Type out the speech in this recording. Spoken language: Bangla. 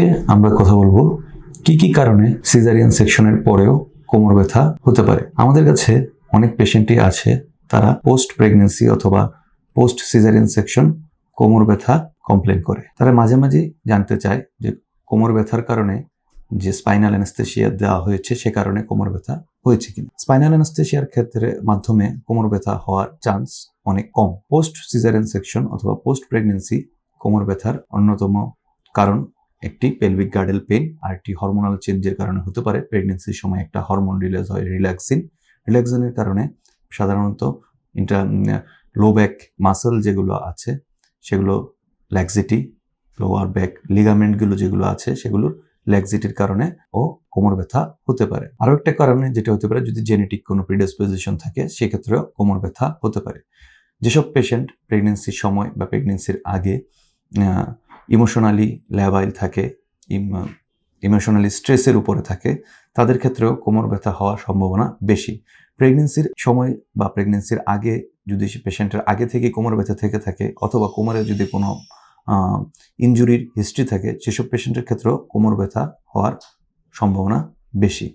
আজকে আমরা কথা বলব কি কি কারণে সিজারিয়ান সেকশনের পরেও কোমর ব্যথা হতে পারে। আমাদের কাছে অনেক পেশেন্টই আছে, তারা পোস্ট প্রেগনেন্সি অথবা পোস্ট সিজারিয়ান সেকশন কোমর ব্যথা কমপ্লেন করে। তারা মাঝে মাঝে জানতে চায় যে কোমর ব্যথার কারণে যে স্পাইনাল অ্যানাস্থেশিয়া দেওয়া হয়েছে, সে কারণে কোমর ব্যথা হয়েছে কিনা। স্পাইনাল অ্যানাস্থেশিয়ার ক্ষেত্রে মাধ্যমে কোমর ব্যথা হওয়ার চান্স অনেক কম। পোস্ট সিজারিয়ান সেকশন অথবা পোস্ট প্রেগনেন্সি কোমর ব্যথার অন্যতম কারণ একটি পেলভিক গার্ডেল পেন আর একটি হরমোনাল চেঞ্জের কারণে হতে পারে। প্রেগনেন্সির সময় একটা হরমোন রিলিজ হয় রিল্যাক্সিন রিল্যাক্সিনের কারণে সাধারণত ইন্টা লো ব্যাক মাসল যেগুলো আছে, সেগুলো ল্যাক্সিটি লোয়ার ব্যাক লিগামেন্টগুলো যেগুলো আছে, সেগুলোর ল্যাক্সিটির কারণে ও কোমর ব্যথা হতে পারে। আরও একটা কারণে যেটা হতে পারে, যদি জেনেটিক কোনো প্রিডিসপোজিশন থাকে, সেক্ষেত্রেও কোমর ব্যথা হতে পারে। যেসব পেশেন্ট প্রেগনেন্সির সময় বা প্রেগনেন্সির আগে ইমোশনালি ল্যাবাইল থাকে ইমোশনালি স্ট্রেসের উপরে থাকে, তাদের ক্ষেত্রেও কোমর ব্যথা হওয়ার সম্ভাবনা বেশি। প্রেগনেন্সির সময় বা প্রেগনেন্সির আগে যদি পেশেন্টের আগে থেকে কোমর ব্যথা থেকে থাকে অথবা কোমরে যদি কোনো ইনজুরির হিস্ট্রি থাকে, সেসব পেশেন্টের ক্ষেত্রেও কোমর ব্যথা হওয়ার সম্ভাবনা বেশি।